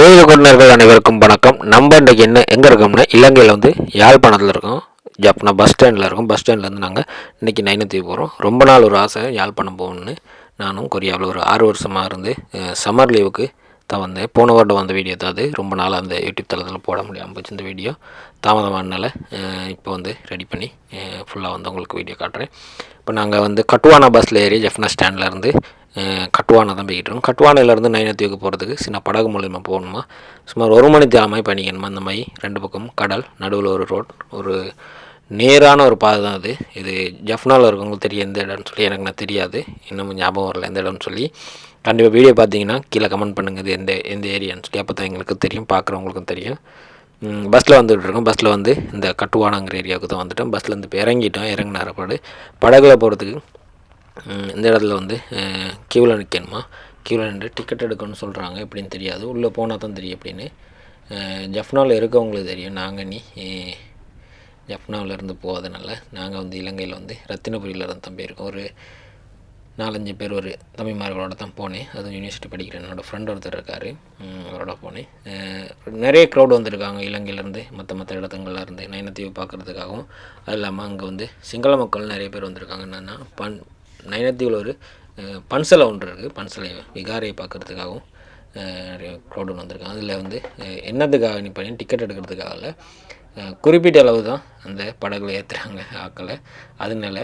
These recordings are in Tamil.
டெய்லி கொண்டர்கள் அனைவருக்கும் வணக்கம். நம்ம இன்றைக்கி என்ன எங்கே இருக்கோம்னா இலங்கையில் வந்து யாழ்ப்பாணத்தில் இருக்கோம். ஜப்னா பஸ் ஸ்டாண்டில் இருக்கோம். பஸ் ஸ்டாண்ட்லேருந்து நாங்கள் இன்றைக்கி நைனத்தீவு போகிறோம் ரொம்ப நாள் ஒரு ஆசை யாழ்ப்பாணம் போகணுன்னு நானும் கொரியாவில் ஒரு ஆறு வருஷமாக இருந்து சம்மர் லீவுக்கு தான் வந்தேன். போன வருடம் வந்த வீடியோ தான் அது. ரொம்ப நாள் அந்த யூடியூப் தளத்தில் போட முடியாமல் போச்சு இந்த வீடியோ தாமதமானனால இப்போ வந்து ரெடி பண்ணி ஃபுல்லாக வந்து உங்களுக்கு வீடியோ காட்டுறேன். இப்போ நாங்கள் வந்து கட்டுவானா பஸ்ஸில் ஏறி ஜெஃப்னா ஸ்டாண்ட்லேருந்து கட்டுவானை தான் போய்கிட்டு இருக்கோம். கட்டுவானையிலேருந்து நைனத்தீவுக்கு போகிறதுக்கு சின்ன படகு மூலிமா போகணுமா? சுமார் ஒரு மணி தேவை பயணிக்கணுமா? அந்த மாதிரி ரெண்டு பக்கம் கடல் நடுவில் ஒரு ரோட் ஒரு நேரான ஒரு பாதை தான் அது. இது ஜஃப்னாவில் இருக்கவங்களுக்கு தெரியும் எந்த இடம்னு சொல்லி எனக்கு நான் தெரியாது. இன்னும் ஞாபகம் வரல எந்த இடம்னு சொல்லி. கண்டிப்பாக வீடியோ பார்த்தீங்கன்னா கீழே கமெண்ட் பண்ணுங்கள் இது எந்த எந்த ஏரியான்னு சொல்லி. அப்போ தான் எங்களுக்கு தெரியும். பார்க்குறவங்களுக்கும் தெரியும். பஸ்ஸில் வந்துட்டு இருக்கோம். பஸ்ஸில் வந்து இந்த கட்டுவானாங்கிற ஏரியாவுக்கு தான் வந்துட்டோம். பஸ்ஸில் இருந்து இப்போ இறங்கிட்டோம். இறங்கின அறப்பாடு. படகுல போகிறதுக்கு இந்த இடத்துல வந்து கியூவில் நிற்கணுமா கியூவில் நின்று டிக்கெட் எடுக்கணும்னு சொல்கிறாங்க எப்படின்னு தெரியாது. உள்ளே போனால் தான் தெரியும் அப்படின்னு ஜஃப்னாவில் இருக்கவங்களுக்கு தெரியும். நாங்கள் நீ ஜஃப்னாவிலேருந்து போகாதனால நாங்கள் வந்து இலங்கையில் வந்து ரத்தினபுரியில் இருந்து தான் போயிருக்கோம் ஒரு நாலஞ்சு பேர் ஒரு தம்பிமார்களோட தான் போனேன். அதுவும் யூனிவர்சிட்டி படிக்கிற என்னோடய ஃப்ரெண்ட் ஒருத்தர் இருக்கார். அவரோட போனேன். நிறைய க்ரௌட் வந்திருக்காங்க. இலங்கையிலேருந்து மற்ற மற்ற இடத்துங்கள்லேருந்து நயனத்தீவு பார்க்குறதுக்காகவும் அது இல்லாமல் அங்கே வந்து சிங்கள மக்கள் நிறைய பேர் வந்திருக்காங்க. என்னென்னா பன் நயனத்தீவில் ஒரு பன்சலை ஒன்று இருக்குது பன்சலை விகாரையை பார்க்குறதுக்காகவும் நிறைய க்ரௌடு வந்திருக்காங்க. அதில் வந்து என்னத்துக்காக நீ பண்ணி டிக்கெட் எடுக்கிறதுக்காக இல்லை குறிப்பிட்ட அளவு தான் அந்த படகுல ஏற்றுறாங்க ஆக்களை அதனால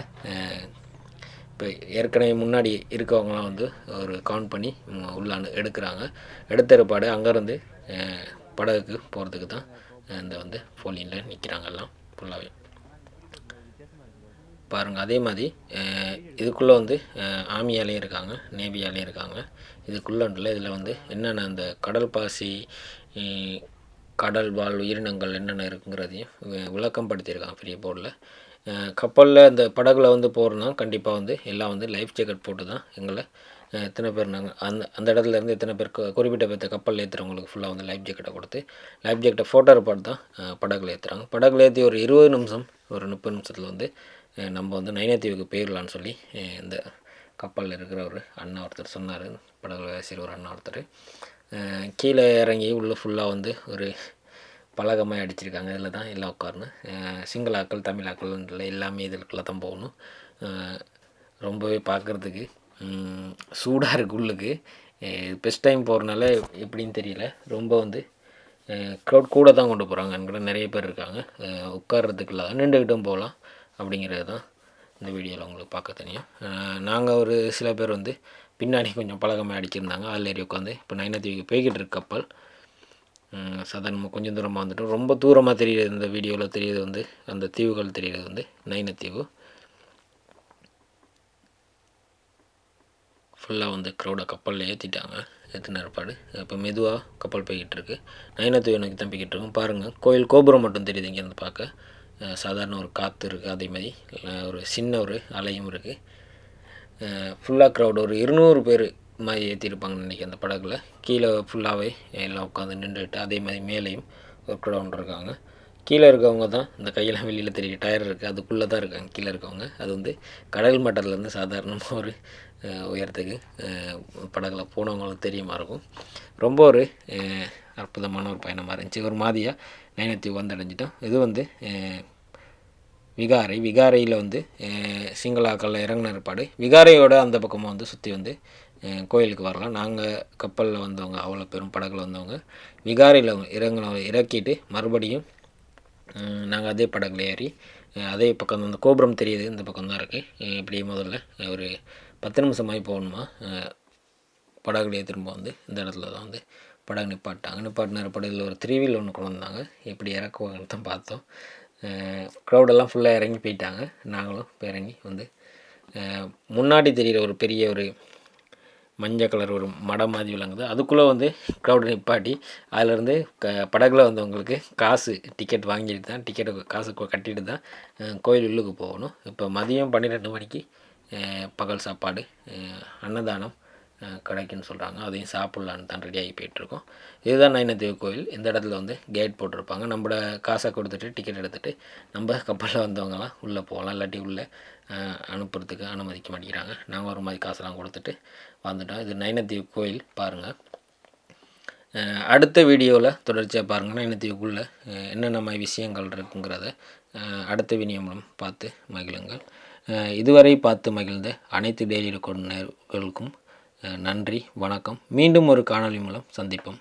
இப்போ ஏற்கனவே முன்னாடி இருக்கவங்களாம் வந்து ஒரு கவுண்ட் பண்ணி உள்ளான்னு எடுக்கிறாங்க. எடுத்த பிற்பாடு அங்கேருந்து படகுக்கு போகிறதுக்கு தான் இந்த வந்து ஃபோலினில் நிற்கிறாங்க எல்லாம் ஃபுல்லாகவே பாருங்கள் அதே மாதிரி இதுக்குள்ளே வந்து ஆமியாலேயும் இருக்காங்க நேவியாலேயும் இருக்காங்க. இதுக்குள்ளே இல்லை இதில் வந்து என்னென்ன அந்த கடல் பாசி கடல் வாழ் உயிரினங்கள் என்னென்ன இருக்குங்கிறதையும் விளக்கம் படுத்தியிருக்காங்க பெரிய போர்டில். கப்பலில் இந்த படகுல வந்து போகிறோன்னா கண்டிப்பாக வந்து எல்லாம் வந்து லைஃப் ஜாக்கெட் போட்டு தான் எங்களை எத்தனை பேர் நாங்கள் அந்த அந்த இடத்துல இருந்து எத்தனை பேர் குறிப்பிட்ட பேர்த்த கப்பலில் ஏற்றுறவங்களுக்கு ஃபுல்லாக வந்து லைஃப் ஜாக்கெட்டை கொடுத்து லைஃப் ஜாக்கெட்டை ஃபோட்டோ ரெக்கார்ட் தான் படகுல ஏற்றுறாங்க படகுல ஏற்றி ஒரு இருபது நிமிஷம் ஒரு முப்பது நிமிஷத்தில் வந்து நம்ம வந்து நைனாத்தீவுக்கு போயிடலான்னு சொல்லி இந்த கப்பலில் இருக்கிற ஒரு அண்ணா ஒருத்தர் சொன்னார். படகு வேசியில் ஒரு அண்ணா ஒருத்தர். கீழே இறங்கி உள்ளே ஃபுல்லாக வந்து ஒரு பலகமாக அடிச்சிருக்காங்க. இதில் தான் எல்லாம் உட்காரணும். சிங்களாக்கள் தமிழாக்கள் தமிழ் ஆக்கள் இல்லை எல்லாமே இதுக்குள்ளே தான் போகணும். ரொம்பவே பார்க்குறதுக்கு சூடாக இருக்கு உள்ளுக்கு. பெஸ்ட் டைம் போகிறனால எப்படின்னு தெரியல. ரொம்ப வந்து க்ரௌட் கூட தான் கொண்டு போகிறாங்க கூட நிறைய பேர் இருக்காங்க. அஹ், உட்கார்றதுக்கு நின்றுக்கிட்டும் போகலாம். அப்படிங்கிறது தான் இந்த வீடியோவில் உங்களுக்கு பார்க்க தெரியும். நாங்கள் ஒரு சில பேர் வந்து பின்னாடி கொஞ்சம் பழகமாக அடிச்சிருந்தாங்க. அதில் ஏறி உட்காந்து இப்போ நைனத்தீவுக்கு போய்கிட்டு இருக்க கப்பல் சாதாரணமாக கொஞ்சம் தூரமாக வந்துட்டு ரொம்ப தூரமாக தெரியுது இந்த வீடியோவில் தெரியுது வந்து அந்த தீவுகள் தெரியுது வந்து நைனத்தீவு ஃபுல்லாக வந்து க்ரௌடை கப்பலில் ஏற்றிட்டாங்க ஏற்றின ஏற்பாடு. இப்போ மெதுவாக கப்பல் போய்கிட்டு இருக்கு. நைனத்தீவு எனக்கு தான் போய்கிட்டு இருக்கும். பாருங்கள் கோயில் கோபுரம் மட்டும் தெரியுது இங்கேருந்து பார்க்க. சாதாரண ஒரு காற்று இருக்குது அதே மாதிரி ஒரு சின்ன ஒரு அலையும் இருக்குது ஃபுல்லாக க்ரௌட் ஒரு இருநூறு பேர் மாதிரி ஏற்றிருப்பாங்கன்னு நினைக்கிறேன் அந்த படகுல. கீழே ஃபுல்லாகவே எல்லாம் உட்காந்து நின்றுட்டு அதே மாதிரி மேலேயும் ஒரு க்ரௌண்ட் இருக்காங்க. கீழே இருக்கவங்க தான் இந்த கையெல்லாம் வெளியில் தெரியும் டயர் இருக்குது அதுக்குள்ளே தான் இருக்காங்க கீழே இருக்கவங்க. அது வந்து கடல் மட்டத்துலேருந்து சாதாரணமாக ஒரு உயரத்துக்கு படகில் படகுல போனவங்களுக்கு தெரியுமா இருக்கும். ரொம்ப ஒரு அற்புதமான ஒரு பயணமாக இருந்துச்சு. ஒரு மாதிரியாக நைனத்தீவு வந்தடைஞ்சிட்டோம். இது வந்து விகாரை விகாரையில் வந்து சிங்களாக்களில் இறங்கின ஏற்பாடு. விகாரையோட அந்த பக்கமாக வந்து சுற்றி வந்து கோயிலுக்கு வரலாம். நாங்கள் கப்பலில் வந்தவங்க அவ்வளோ பெரும் படகுல வந்தவங்க. விகாரையில் இறங்கின இறக்கிட்டு மறுபடியும் நாங்கள் அதே படகுல ஏறி அதே பக்கம் அந்த கோபுரம் தெரியுது இந்த பக்கம் தான் இருக்குது இப்படியே முதல்ல ஒரு பத்து நிமிஷமாகி போகணுமா? படகுலேயே திரும்ப வந்து இந்த இடத்துல தான் வந்து படகு நிப்பாட்டாங்க நிப்பாட்டின படகுல ஒரு த்ரீவீல் ஒன்று கொண்டு வந்தாங்க. எப்படி இறக்குவாங்கன்னு தான் பார்த்தோம். க்ரௌடெல்லாம் ஃபுல்லாக இறங்கி போயிட்டாங்க. நாங்களும் இப்போ இறங்கி வந்து முன்னாடி தெரிகிற ஒரு பெரிய ஒரு மஞ்சள் கலர் ஒரு மடம் மாதிரி விளங்குது. அதுக்குள்ளே வந்து க்ரௌடு நிப்பாட்டி அதிலேருந்து க படகுல வந்தவங்களுக்கு காசு டிக்கெட் வாங்கிட்டு தான் டிக்கெட்டு காசு கட்டிட்டு தான் கோயில் உள்ளுக்கு போகணும். இப்போ மதியம் பன்னிரெண்டு மணிக்கு பகல் சாப்பாடு அன்னதானம் கிடைக்குன்னு சொல்கிறாங்க அதையும் சாப்பிட்லான்னு தான் ரெடியாகி போயிட்டுருக்கோம். இதுதான் நைனத்தீவு கோயில் இந்த இடத்துல வந்து கேட் போட்டிருப்பாங்க. நம்மளோட காசை கொடுத்துட்டு டிக்கெட் எடுத்துகிட்டு நம்ம கப்பலில் வந்தவங்கலாம் உள்ளே போகலாம். இல்லாட்டி உள்ளே அனுப்புறதுக்கு அனுமதிக்க மாட்டேங்கிறாங்க. நாங்கள் ஒரு மாதிரி காசெல்லாம் கொடுத்துட்டு வந்துட்டோம். இது நைனத்தீவு கோயில் பாருங்கள் அடுத்த வீடியோவில் தொடர்ச்சியாக பாருங்கள் நைனத்தீவுக்குள்ளே என்னென்ன மாதிரி விஷயங்கள் இருக்குங்கிறத அடுத்த விநியமனம் பார்த்து மகிழுங்கள். இதுவரை பார்த்து மகிழ்ந்த அனைத்து டெய்லி ரெக்கார்டு நேர்களுக்கும் நன்றி வணக்கம். மீண்டும் ஒரு காணொளி மூலம் சந்திப்போம்.